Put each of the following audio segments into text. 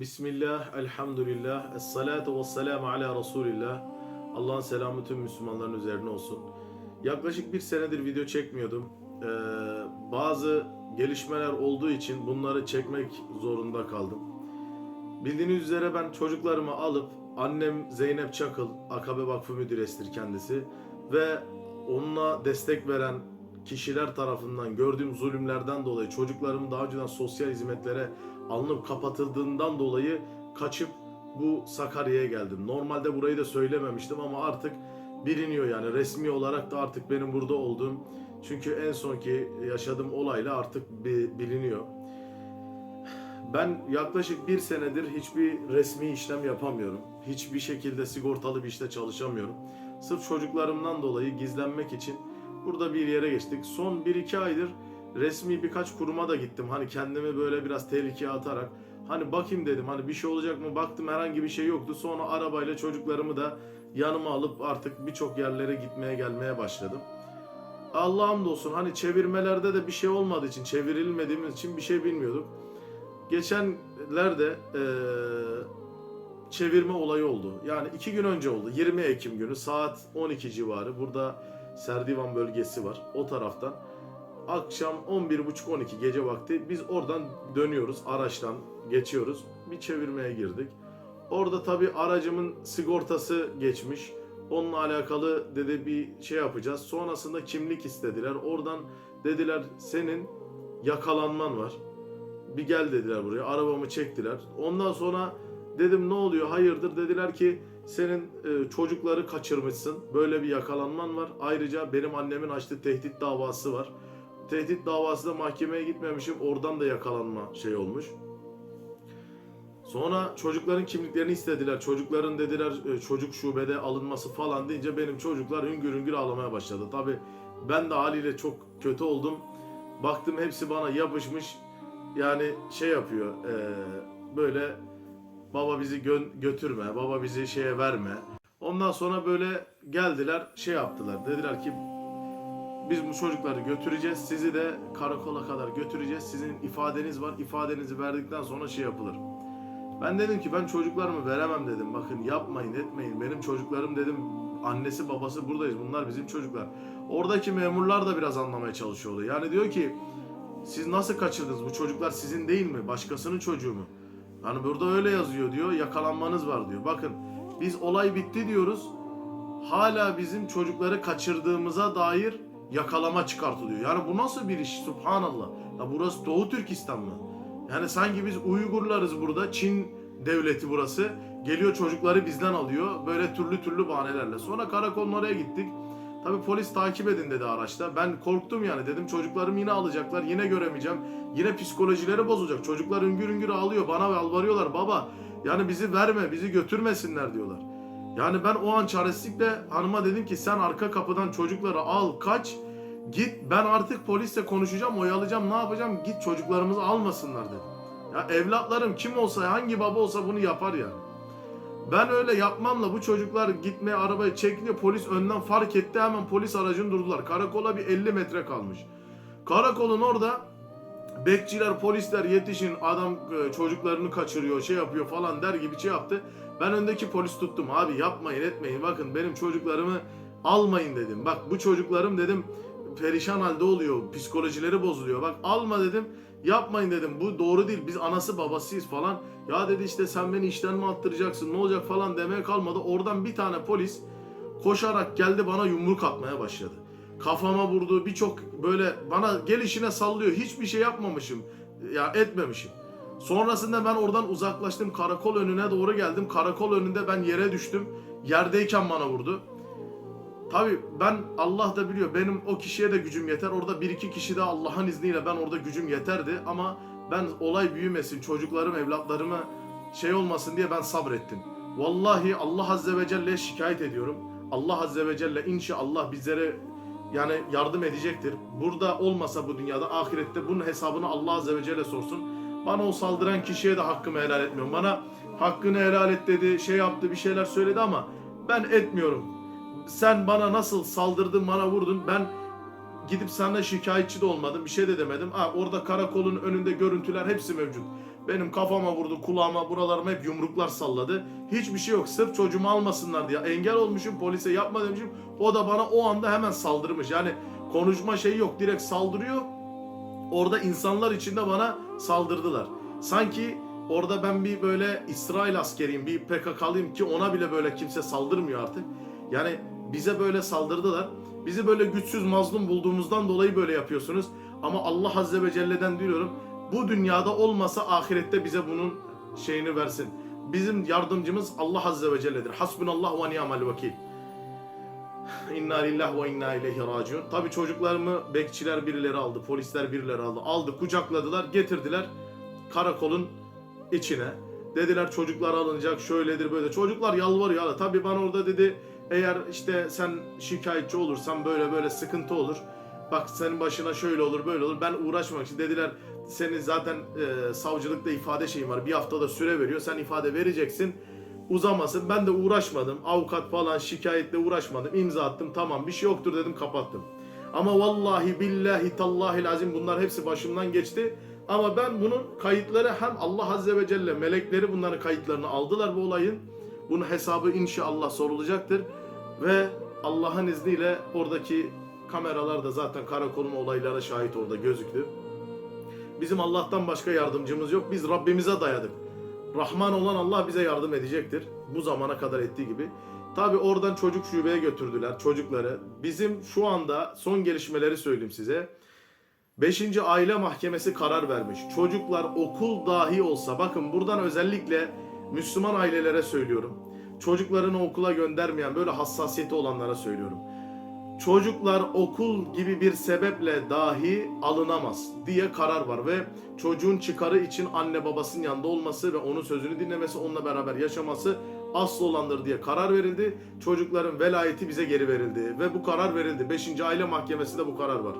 Bismillah, elhamdülillah, esselatu ve selamu ala Resulillah. Allah'ın selamı tüm Müslümanların üzerine olsun. Yaklaşık bir senedir video çekmiyordum. Ee, bazı gelişmeler olduğu için bunları çekmek zorunda kaldım. Bildiğiniz üzere ben çocuklarımı alıp annem Zeynep Çakıl, Akabe Vakfı Müdüresidir kendisi ve onunla destek veren kişiler tarafından gördüğüm zulümlerden dolayı çocuklarım daha önceden sosyal hizmetlere alınıp kapatıldığından dolayı kaçıp bu Sakarya'ya geldim. Normalde burayı da söylememiştim ama artık biliniyor yani resmi olarak da artık benim burada olduğum çünkü en sonki yaşadığım olayla artık bi- biliniyor. Ben yaklaşık bir senedir hiçbir resmi işlem yapamıyorum. Hiçbir şekilde sigortalı bir işte çalışamıyorum. Sırf çocuklarımdan dolayı gizlenmek için burada bir yere geçtik. Son 1-2 aydır resmi birkaç kuruma da gittim. Hani kendimi böyle biraz tehlikeye atarak hani bakayım dedim hani bir şey olacak mı baktım herhangi bir şey yoktu. Sonra arabayla çocuklarımı da yanıma alıp artık birçok yerlere gitmeye gelmeye başladım. Allah'a hamdolsun hani çevirmelerde de bir şey olmadığı için çevrilmediğimiz için bir şey bilmiyorduk. Geçenlerde eee, çevirme olayı oldu. Yani iki gün önce oldu. 20 Ekim günü saat 12 civarı. Burada Serdivan bölgesi var. O taraftan. Akşam 11.30-12 gece vakti biz oradan dönüyoruz. Araçtan geçiyoruz. Bir çevirmeye girdik. Orada tabii aracımın sigortası geçmiş. Onunla alakalı dedi bir şey yapacağız. Sonrasında kimlik istediler. Oradan dediler senin yakalanman var. Bir gel dediler buraya. Arabamı çektiler. Ondan sonra dedim ne oluyor? Hayırdır? Dediler ki senin e, çocukları kaçırmışsın. Böyle bir yakalanman var. Ayrıca benim annemin açtığı tehdit davası var. Tehdit davasında mahkemeye gitmemişim. Oradan da yakalanma şey olmuş. Sonra çocukların kimliklerini istediler. Çocukların dediler e, çocuk şubede alınması falan deyince benim çocuklar hüngür hüngür ağlamaya başladı. Tabi ben de haliyle çok kötü oldum. Baktım hepsi bana yapışmış. Yani şey yapıyor. e, böyle baba bizi gö- götürme, baba bizi şeye verme. Ondan sonra böyle geldiler şey yaptılar. Dediler ki biz bu çocukları götüreceğiz. Sizi de karakola kadar götüreceğiz. Sizin ifadeniz var. İfadenizi verdikten sonra şey yapılır. Ben dedim ki ben çocuklarımı veremem dedim. Bakın yapmayın etmeyin. Benim çocuklarım dedim annesi babası buradayız. Bunlar bizim çocuklar. Oradaki memurlar da biraz anlamaya çalışıyordu. Yani diyor ki siz nasıl kaçırdınız? Bu çocuklar sizin değil mi? Başkasının çocuğu mu? Yani burada öyle yazıyor diyor. Yakalanmanız var diyor. Bakın biz olay bitti diyoruz. Hala bizim çocukları kaçırdığımıza dair yakalama çıkartılıyor. Yani bu nasıl bir iş? Subhanallah. Ya burası Doğu Türkistan mı? Yani sanki biz Uygurlarız burada. Çin devleti burası. Geliyor çocukları bizden alıyor. Böyle türlü türlü bahanelerle. Sonra karakolun oraya gittik. Tabii polis takip edin dedi araçta. Ben korktum yani dedim çocuklarım yine alacaklar. Yine göremeyeceğim. Yine psikolojileri bozulacak. Çocuklar üngür üngür ağlıyor. Bana yalvarıyorlar baba. Yani bizi verme, bizi götürmesinler diyorlar. Yani ben o an çaresizlikle hanıma dedim ki sen arka kapıdan çocukları al kaç. Git ben artık polisle konuşacağım, oyalayacağım, ne yapacağım? Git çocuklarımızı almasınlar dedim. Ya evlatlarım kim olsa, hangi baba olsa bunu yapar yani. Ben öyle yapmamla bu çocuklar gitmeye arabayı çekince polis önden fark etti hemen polis aracını durdular. Karakola bir 50 metre kalmış. Karakolun orada bekçiler, polisler yetişin adam e, çocuklarını kaçırıyor, şey yapıyor falan der gibi şey yaptı. Ben öndeki polis tuttum. Abi yapmayın etmeyin bakın benim çocuklarımı almayın dedim. Bak bu çocuklarım dedim perişan halde oluyor. Psikolojileri bozuluyor. Bak alma dedim. Yapmayın dedim. Bu doğru değil. Biz anası babasıyız falan. Ya dedi işte sen beni işten mi attıracaksın? Ne olacak falan demeye kalmadı. Oradan bir tane polis koşarak geldi bana yumruk atmaya başladı. Kafama vurdu. Birçok böyle bana gelişine sallıyor. Hiçbir şey yapmamışım. Ya etmemişim. Sonrasında ben oradan uzaklaştım. Karakol önüne doğru geldim. Karakol önünde ben yere düştüm. Yerdeyken bana vurdu. Tabi ben Allah da biliyor benim o kişiye de gücüm yeter. Orada bir iki kişi de Allah'ın izniyle ben orada gücüm yeterdi ama ben olay büyümesin, çocuklarım, evlatlarıma şey olmasın diye ben sabrettim. Vallahi Allah Azze ve Celle'ye şikayet ediyorum. Allah Azze ve Celle inşallah bizlere yani yardım edecektir. Burada olmasa bu dünyada ahirette bunun hesabını Allah Azze ve Celle sorsun. Bana o saldıran kişiye de hakkımı helal etmiyorum. Bana hakkını helal et dedi, şey yaptı, bir şeyler söyledi ama ben etmiyorum sen bana nasıl saldırdın bana vurdun ben gidip senden şikayetçi de olmadım bir şey de demedim. Ha, orada karakolun önünde görüntüler hepsi mevcut. Benim kafama vurdu, kulağıma, buralarıma hep yumruklar salladı. Hiçbir şey yok. Sırf çocuğumu almasınlar diye engel olmuşum. Polise yapma demişim. O da bana o anda hemen saldırmış. Yani konuşma şeyi yok. Direkt saldırıyor. Orada insanlar içinde bana saldırdılar. Sanki orada ben bir böyle İsrail askeriyim, bir PKK'lıyım ki ona bile böyle kimse saldırmıyor artık. Yani bize böyle saldırdılar. Bizi böyle güçsüz, mazlum bulduğumuzdan dolayı böyle yapıyorsunuz. Ama Allah Azze ve Celle'den diliyorum bu dünyada olmasa ahirette bize bunun şeyini versin. Bizim yardımcımız Allah Azze ve Celle'dir. Hasbunallah ve ni'mel vekil. İnna lillahi ve inna ileyhi raciun. Tabii çocuklarımı bekçiler birileri aldı, polisler birileri aldı. Aldı, kucakladılar, getirdiler karakolun içine. Dediler çocuklar alınacak, şöyledir böyle. Çocuklar yalvarıyor. hala. Tabii bana orada dedi eğer işte sen şikayetçi olursan böyle böyle sıkıntı olur. Bak senin başına şöyle olur böyle olur. Ben uğraşmak için dediler senin zaten e, savcılıkta ifade şeyin var. Bir haftada süre veriyor. Sen ifade vereceksin uzamasın. Ben de uğraşmadım. Avukat falan şikayetle uğraşmadım. İmza attım. Tamam bir şey yoktur dedim kapattım. Ama vallahi billahi tallahi lazım bunlar hepsi başımdan geçti. Ama ben bunun kayıtları hem Allah Azze ve Celle melekleri bunların kayıtlarını aldılar bu olayın. Bunun hesabı inşallah sorulacaktır. Ve Allah'ın izniyle oradaki kameralar da zaten karakolun olaylara şahit orada gözüktü. Bizim Allah'tan başka yardımcımız yok. Biz Rabbimize dayadık. Rahman olan Allah bize yardım edecektir. Bu zamana kadar ettiği gibi. Tabi oradan çocuk şubeye götürdüler çocukları. Bizim şu anda son gelişmeleri söyleyeyim size. 5. Aile Mahkemesi karar vermiş. Çocuklar okul dahi olsa bakın buradan özellikle Müslüman ailelere söylüyorum. Çocuklarını okula göndermeyen böyle hassasiyeti olanlara söylüyorum. Çocuklar okul gibi bir sebeple dahi alınamaz diye karar var ve çocuğun çıkarı için anne babasının yanında olması ve onun sözünü dinlemesi, onunla beraber yaşaması asıl olandır diye karar verildi. Çocukların velayeti bize geri verildi ve bu karar verildi. 5. Aile Mahkemesi'nde bu karar var.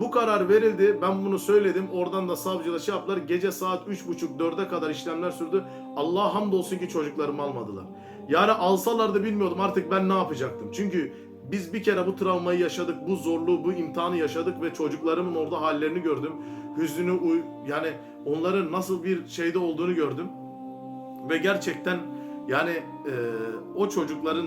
Bu karar verildi. Ben bunu söyledim. Oradan da savcıda şey yaptılar. Gece saat 3.30-4'e kadar işlemler sürdü. Allah'a hamdolsun ki çocuklarımı almadılar. Yani alsalardı bilmiyordum artık ben ne yapacaktım. Çünkü biz bir kere bu travmayı yaşadık, bu zorluğu, bu imtihanı yaşadık ve çocuklarımın orada hallerini gördüm. Hüznünü, yani onların nasıl bir şeyde olduğunu gördüm. Ve gerçekten yani e, o çocukların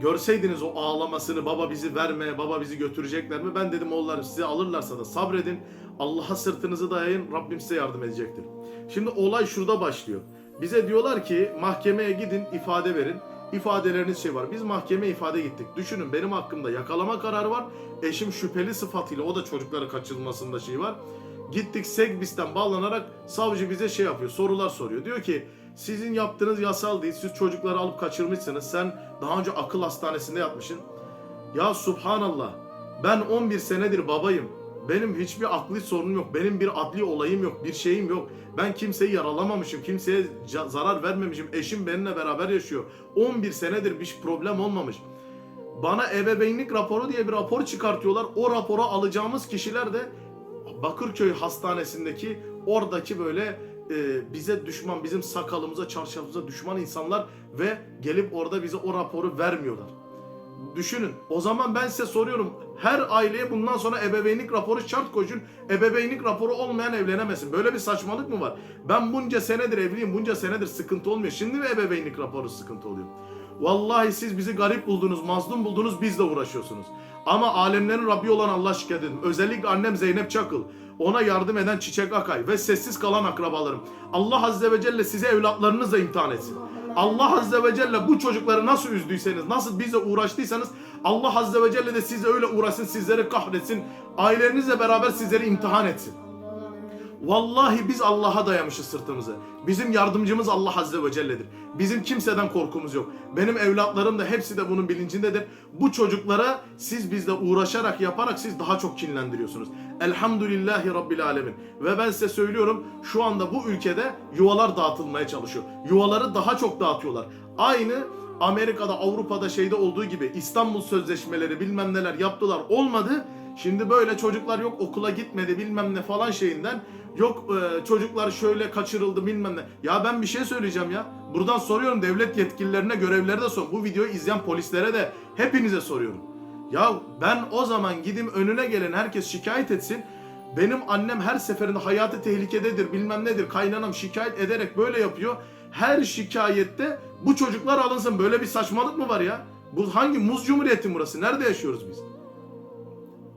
görseydiniz o ağlamasını baba bizi verme, baba bizi götürecekler mi? Ben dedim oğullarım sizi alırlarsa da sabredin. Allah'a sırtınızı dayayın. Rabbim size yardım edecektir. Şimdi olay şurada başlıyor. Bize diyorlar ki mahkemeye gidin ifade verin. İfadeleriniz şey var. Biz mahkemeye ifade gittik. Düşünün benim hakkımda yakalama kararı var. Eşim şüpheli sıfatıyla o da çocukları kaçırılmasında şey var. Gittik Segbis'ten bağlanarak savcı bize şey yapıyor. Sorular soruyor. Diyor ki sizin yaptığınız yasal değil. Siz çocukları alıp kaçırmışsınız. Sen daha önce akıl hastanesinde yatmışsın. Ya subhanallah. Ben 11 senedir babayım. Benim hiçbir akli sorunum yok. Benim bir adli olayım yok. Bir şeyim yok. Ben kimseyi yaralamamışım. Kimseye zarar vermemişim. Eşim benimle beraber yaşıyor. 11 senedir bir problem olmamış. Bana ebeveynlik raporu diye bir rapor çıkartıyorlar. O rapora alacağımız kişiler de Bakırköy Hastanesi'ndeki oradaki böyle e, bize düşman, bizim sakalımıza, çarşafımıza düşman insanlar ve gelip orada bize o raporu vermiyorlar. Düşünün. O zaman ben size soruyorum. Her aileye bundan sonra ebeveynlik raporu şart koşun. Ebeveynlik raporu olmayan evlenemesin. Böyle bir saçmalık mı var? Ben bunca senedir evliyim. Bunca senedir sıkıntı olmuyor. Şimdi mi ebeveynlik raporu sıkıntı oluyor? Vallahi siz bizi garip buldunuz, mazlum buldunuz, bizle uğraşıyorsunuz. Ama alemlerin Rabbi olan Allah şikayet. Özellikle annem Zeynep Çakıl. Ona yardım eden Çiçek Akay ve sessiz kalan akrabalarım. Allah Azze ve Celle size evlatlarınızla imtihan etsin. Allah Azze ve Celle bu çocukları nasıl üzdüyseniz, nasıl bize uğraştıysanız Allah Azze ve Celle de size öyle uğraşsın, sizleri kahretsin. Ailelerinizle beraber sizleri imtihan etsin. Vallahi biz Allah'a dayamışız sırtımızı. Bizim yardımcımız Allah Azze ve Celle'dir. Bizim kimseden korkumuz yok. Benim evlatlarım da hepsi de bunun bilincindedir. Bu çocuklara siz bizle uğraşarak yaparak siz daha çok kinlendiriyorsunuz. Elhamdülillahi Rabbil Alemin. Ve ben size söylüyorum şu anda bu ülkede yuvalar dağıtılmaya çalışıyor. Yuvaları daha çok dağıtıyorlar. Aynı Amerika'da, Avrupa'da şeyde olduğu gibi İstanbul Sözleşmeleri bilmem neler yaptılar olmadı. Şimdi böyle çocuklar yok okula gitmedi bilmem ne falan şeyinden yok e, çocuklar şöyle kaçırıldı bilmem ne. Ya ben bir şey söyleyeceğim ya. Buradan soruyorum devlet yetkililerine görevlere de sor. Bu videoyu izleyen polislere de hepinize soruyorum. Ya ben o zaman gidim önüne gelen herkes şikayet etsin. Benim annem her seferinde hayatı tehlikededir bilmem nedir kaynanam şikayet ederek böyle yapıyor. Her şikayette bu çocuklar alınsın. Böyle bir saçmalık mı var ya? Bu hangi muz cumhuriyeti burası? Nerede yaşıyoruz biz?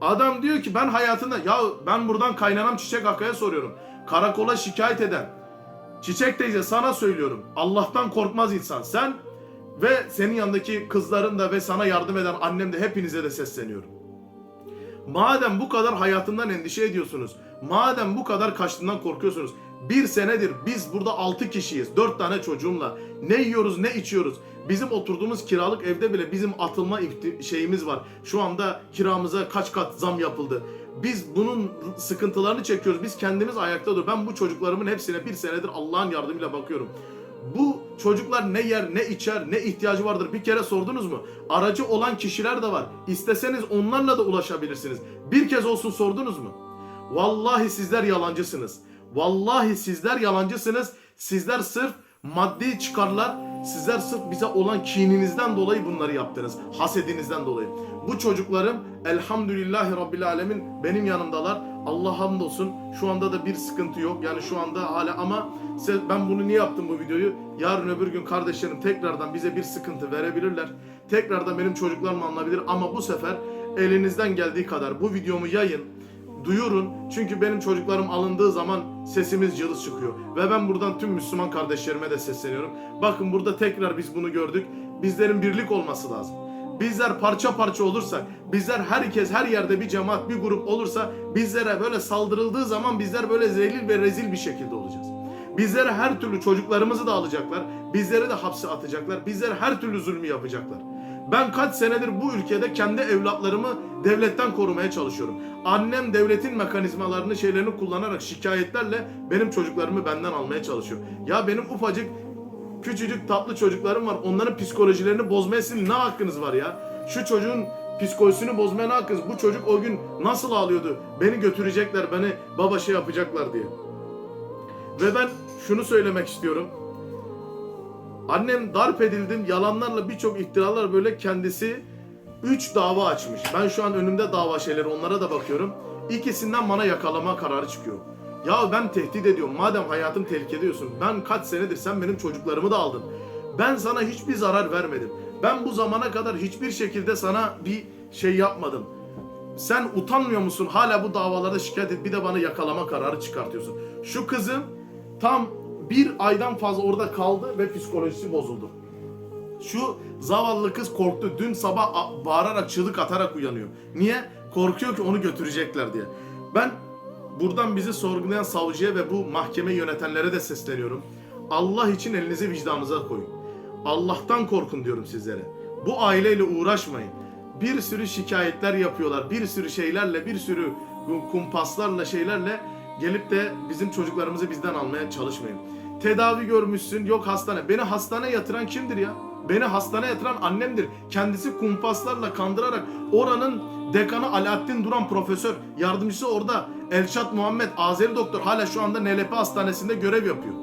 Adam diyor ki ben hayatında ya ben buradan kaynanam Çiçek Akkaya soruyorum. Karakola şikayet eden Çiçek teyze sana söylüyorum. Allah'tan korkmaz insan. Sen ve senin yanındaki kızların da ve sana yardım eden annem de hepinize de sesleniyorum. Madem bu kadar hayatından endişe ediyorsunuz, madem bu kadar kaçtığından korkuyorsunuz, bir senedir biz burada 6 kişiyiz, 4 tane çocuğumla. Ne yiyoruz ne içiyoruz. Bizim oturduğumuz kiralık evde bile bizim atılma şeyimiz var. Şu anda kiramıza kaç kat zam yapıldı. Biz bunun sıkıntılarını çekiyoruz. Biz kendimiz ayakta dur. Ben bu çocuklarımın hepsine bir senedir Allah'ın yardımıyla bakıyorum. Bu çocuklar ne yer, ne içer, ne ihtiyacı vardır bir kere sordunuz mu? Aracı olan kişiler de var. İsteseniz onlarla da ulaşabilirsiniz. Bir kez olsun sordunuz mu? Vallahi sizler yalancısınız. Vallahi sizler yalancısınız. Sizler sırf maddi çıkarlar, sizler sırf bize olan kininizden dolayı bunları yaptınız. Hasedinizden dolayı. Bu çocuklarım elhamdülillahi rabbil alemin benim yanımdalar. Allah hamdolsun şu anda da bir sıkıntı yok. Yani şu anda hala ama ben bunu niye yaptım bu videoyu? Yarın öbür gün kardeşlerim tekrardan bize bir sıkıntı verebilirler. Tekrardan benim çocuklarım alınabilir ama bu sefer elinizden geldiği kadar bu videomu yayın duyurun. Çünkü benim çocuklarım alındığı zaman sesimiz cılız çıkıyor. Ve ben buradan tüm Müslüman kardeşlerime de sesleniyorum. Bakın burada tekrar biz bunu gördük. Bizlerin birlik olması lazım. Bizler parça parça olursak, bizler herkes her yerde bir cemaat, bir grup olursa bizlere böyle saldırıldığı zaman bizler böyle zelil ve rezil bir şekilde olacağız. Bizlere her türlü çocuklarımızı da alacaklar, bizleri de hapse atacaklar, bizlere her türlü zulmü yapacaklar. Ben kaç senedir bu ülkede kendi evlatlarımı devletten korumaya çalışıyorum. Annem devletin mekanizmalarını, şeylerini kullanarak şikayetlerle benim çocuklarımı benden almaya çalışıyor. Ya benim ufacık, küçücük tatlı çocuklarım var. Onların psikolojilerini bozmaya sizin ne hakkınız var ya? Şu çocuğun psikolojisini bozmaya ne hakkınız? Bu çocuk o gün nasıl ağlıyordu? Beni götürecekler, beni baba şey yapacaklar diye. Ve ben şunu söylemek istiyorum. Annem darp edildim. Yalanlarla birçok iftiralar böyle kendisi 3 dava açmış. Ben şu an önümde dava şeyleri onlara da bakıyorum. İkisinden bana yakalama kararı çıkıyor. Ya ben tehdit ediyorum. Madem hayatım tehlikede diyorsun. Ben kaç senedir sen benim çocuklarımı da aldın. Ben sana hiçbir zarar vermedim. Ben bu zamana kadar hiçbir şekilde sana bir şey yapmadım. Sen utanmıyor musun? Hala bu davalarda şikayet et bir de bana yakalama kararı çıkartıyorsun. Şu kızım tam bir aydan fazla orada kaldı ve psikolojisi bozuldu. Şu zavallı kız korktu. Dün sabah bağırarak çığlık atarak uyanıyor. Niye? Korkuyor ki onu götürecekler diye. Ben buradan bizi sorgulayan savcıya ve bu mahkeme yönetenlere de sesleniyorum. Allah için elinizi vicdanınıza koyun. Allah'tan korkun diyorum sizlere. Bu aileyle uğraşmayın. Bir sürü şikayetler yapıyorlar. Bir sürü şeylerle, bir sürü kumpaslarla, şeylerle gelip de bizim çocuklarımızı bizden almaya çalışmayın. Tedavi görmüşsün, yok hastane. Beni hastaneye yatıran kimdir ya? Beni hastaneye yatıran annemdir. Kendisi kumpaslarla kandırarak oranın dekanı Alaaddin Duran profesör, yardımcısı orada Elşat Muhammed Azeri doktor hala şu anda NLP hastanesinde görev yapıyor.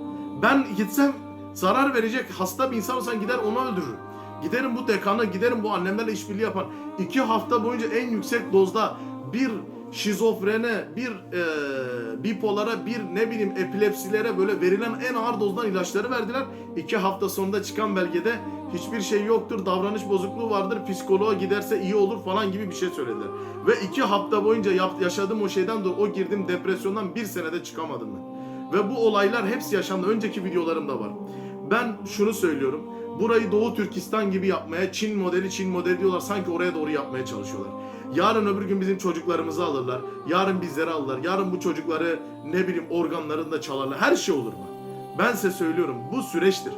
Ben gitsem zarar verecek hasta bir insan olsan gider onu öldürürüm. Giderim bu dekanı, giderim bu annemlerle işbirliği yapan. iki hafta boyunca en yüksek dozda bir şizofrene, bir e, bipolara, bir ne bileyim epilepsilere böyle verilen en ağır dozdan ilaçları verdiler. İki hafta sonunda çıkan belgede hiçbir şey yoktur, davranış bozukluğu vardır, psikoloğa giderse iyi olur falan gibi bir şey söylediler. Ve iki hafta boyunca yap, yaşadığım o şeyden dolayı o girdim depresyondan bir senede çıkamadım ben. Ve bu olaylar hepsi yaşandı. Önceki videolarımda var. Ben şunu söylüyorum. Burayı Doğu Türkistan gibi yapmaya, Çin modeli Çin modeli diyorlar. Sanki oraya doğru yapmaya çalışıyorlar. Yarın öbür gün bizim çocuklarımızı alırlar. Yarın bizleri alırlar. Yarın bu çocukları ne bileyim organlarını da çalarlar. Her şey olur mu? Ben size söylüyorum. Bu süreçtir.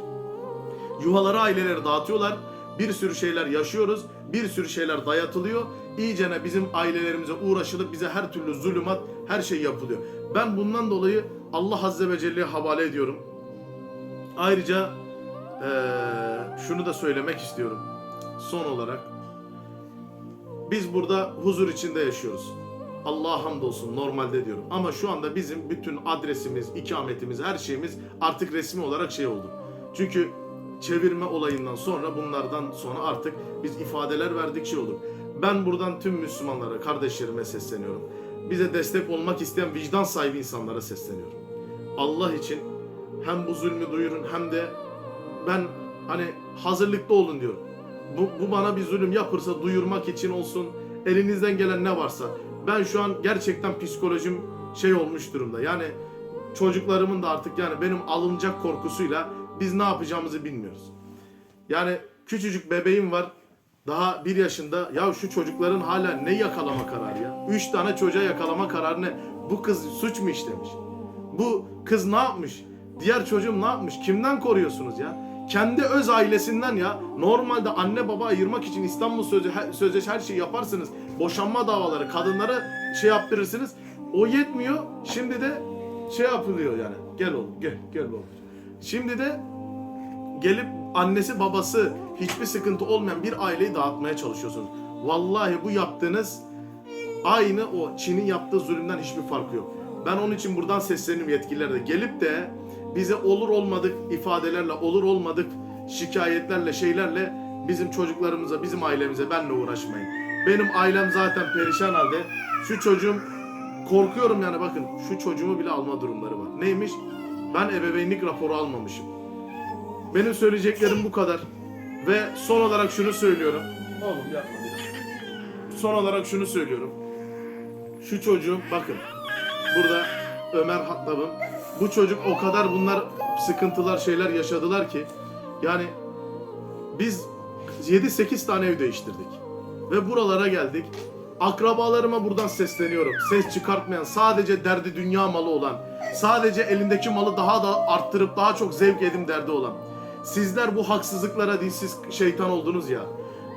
Yuvaları aileleri dağıtıyorlar. Bir sürü şeyler yaşıyoruz. Bir sürü şeyler dayatılıyor. İyicene bizim ailelerimize uğraşılıp bize her türlü zulümat, her şey yapılıyor. Ben bundan dolayı Allah Azze ve Celle'ye havale ediyorum. Ayrıca eee, şunu da söylemek istiyorum. Son olarak biz burada huzur içinde yaşıyoruz. Allah'a hamdolsun normalde diyorum. Ama şu anda bizim bütün adresimiz, ikametimiz, her şeyimiz artık resmi olarak şey oldu. Çünkü çevirme olayından sonra bunlardan sonra artık biz ifadeler verdik şey olur. Ben buradan tüm Müslümanlara, kardeşlerime sesleniyorum. bize destek olmak isteyen vicdan sahibi insanlara sesleniyorum. Allah için hem bu zulmü duyurun hem de ben hani hazırlıklı olun diyorum. Bu, bu bana bir zulüm yapırsa duyurmak için olsun elinizden gelen ne varsa. Ben şu an gerçekten psikolojim şey olmuş durumda. Yani çocuklarımın da artık yani benim alınacak korkusuyla biz ne yapacağımızı bilmiyoruz. Yani küçücük bebeğim var. Daha bir yaşında. Ya şu çocukların hala ne yakalama kararı ya? Üç tane çocuğa yakalama kararı ne? Bu kız suç mu işlemiş? Bu kız ne yapmış? Diğer çocuğum ne yapmış? Kimden koruyorsunuz ya? Kendi öz ailesinden ya. Normalde anne baba ayırmak için İstanbul Sözü, Sözleşmesi her şeyi yaparsınız. Boşanma davaları, kadınlara şey yaptırırsınız. O yetmiyor. Şimdi de şey yapılıyor yani. Gel oğlum, gel, gel oğlum. Şimdi de gelip annesi babası hiçbir sıkıntı olmayan bir aileyi dağıtmaya çalışıyorsunuz. Vallahi bu yaptığınız aynı o Çin'in yaptığı zulümden hiçbir farkı yok. Ben onun için buradan sesleniyorum yetkililere de. Gelip de bize olur olmadık ifadelerle, olur olmadık şikayetlerle, şeylerle bizim çocuklarımıza, bizim ailemize benle uğraşmayın. Benim ailem zaten perişan halde. Şu çocuğum korkuyorum yani bakın şu çocuğumu bile alma durumları var. Neymiş? Ben ebeveynlik raporu almamışım. Benim söyleyeceklerim bu kadar. Ve son olarak şunu söylüyorum. Oğlum yapma. Son olarak şunu söylüyorum. Şu çocuğum bakın. Burada Ömer Hattab'ım. Bu çocuk o kadar bunlar sıkıntılar şeyler yaşadılar ki. Yani biz 7-8 tane ev değiştirdik. Ve buralara geldik. Akrabalarıma buradan sesleniyorum. Ses çıkartmayan, sadece derdi dünya malı olan, sadece elindeki malı daha da arttırıp daha çok zevk edim derdi olan. Sizler bu haksızlıklara değil siz şeytan oldunuz ya.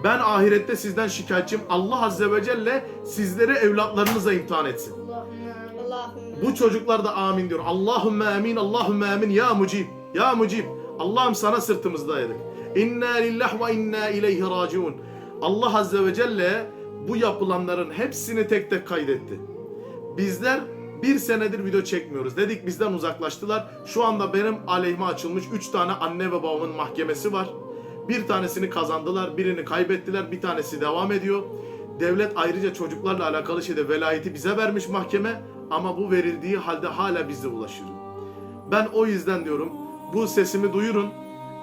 Ben ahirette sizden şikayetçiyim. Allah Azze ve Celle sizleri evlatlarınıza imtihan etsin. Bu çocuklar da amin diyor. Allahümme amin, Allahümme amin ya mucib. Ya mucib. Allah'ım sana sırtımızı dayadık. İnna lillah ve inna ileyhi raciun. Allah Azze ve Celle bu yapılanların hepsini tek tek kaydetti. Bizler bir senedir video çekmiyoruz. Dedik bizden uzaklaştılar. Şu anda benim aleyhime açılmış 3 tane anne ve babamın mahkemesi var. Bir tanesini kazandılar, birini kaybettiler, bir tanesi devam ediyor. Devlet ayrıca çocuklarla alakalı şeyde velayeti bize vermiş mahkeme ama bu verildiği halde hala bize ulaşıyor. Ben o yüzden diyorum bu sesimi duyurun.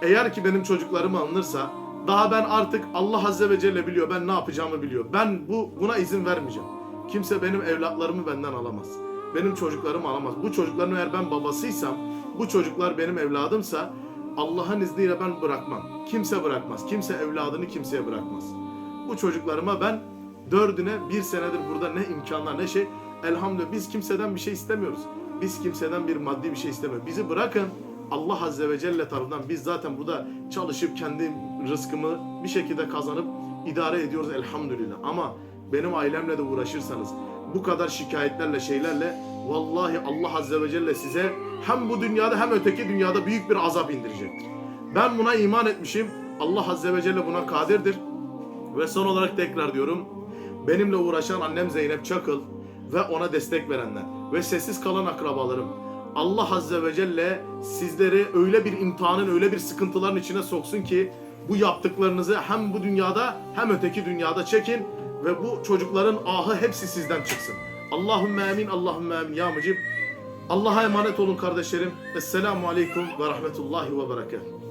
Eğer ki benim çocuklarım alınırsa daha ben artık Allah Azze ve Celle biliyor ben ne yapacağımı biliyor. Ben bu buna izin vermeyeceğim. Kimse benim evlatlarımı benden alamaz. Benim çocuklarımı alamaz. Bu çocukların eğer ben babasıysam, bu çocuklar benim evladımsa Allah'ın izniyle ben bırakmam. Kimse bırakmaz. Kimse evladını kimseye bırakmaz. Bu çocuklarıma ben dördüne bir senedir burada ne imkanlar ne şey. Elhamdülillah biz kimseden bir şey istemiyoruz. Biz kimseden bir maddi bir şey istemiyoruz. Bizi bırakın Allah Azze ve Celle tarafından biz zaten burada çalışıp kendi rızkımı bir şekilde kazanıp idare ediyoruz elhamdülillah. Ama benim ailemle de uğraşırsanız bu kadar şikayetlerle şeylerle vallahi Allah Azze ve Celle size hem bu dünyada hem öteki dünyada büyük bir azap indirecektir. Ben buna iman etmişim. Allah Azze ve Celle buna kadirdir. Ve son olarak tekrar diyorum. Benimle uğraşan annem Zeynep Çakıl ve ona destek verenler ve sessiz kalan akrabalarım. Allah Azze ve Celle sizleri öyle bir imtihanın, öyle bir sıkıntıların içine soksun ki bu yaptıklarınızı hem bu dünyada hem öteki dünyada çekin ve bu çocukların ahı hepsi sizden çıksın. Allahümme amin, Allahümme amin ya mucib. Allah'a emanet olun kardeşlerim. Esselamu aleyküm ve rahmetullahi ve berekatuhu.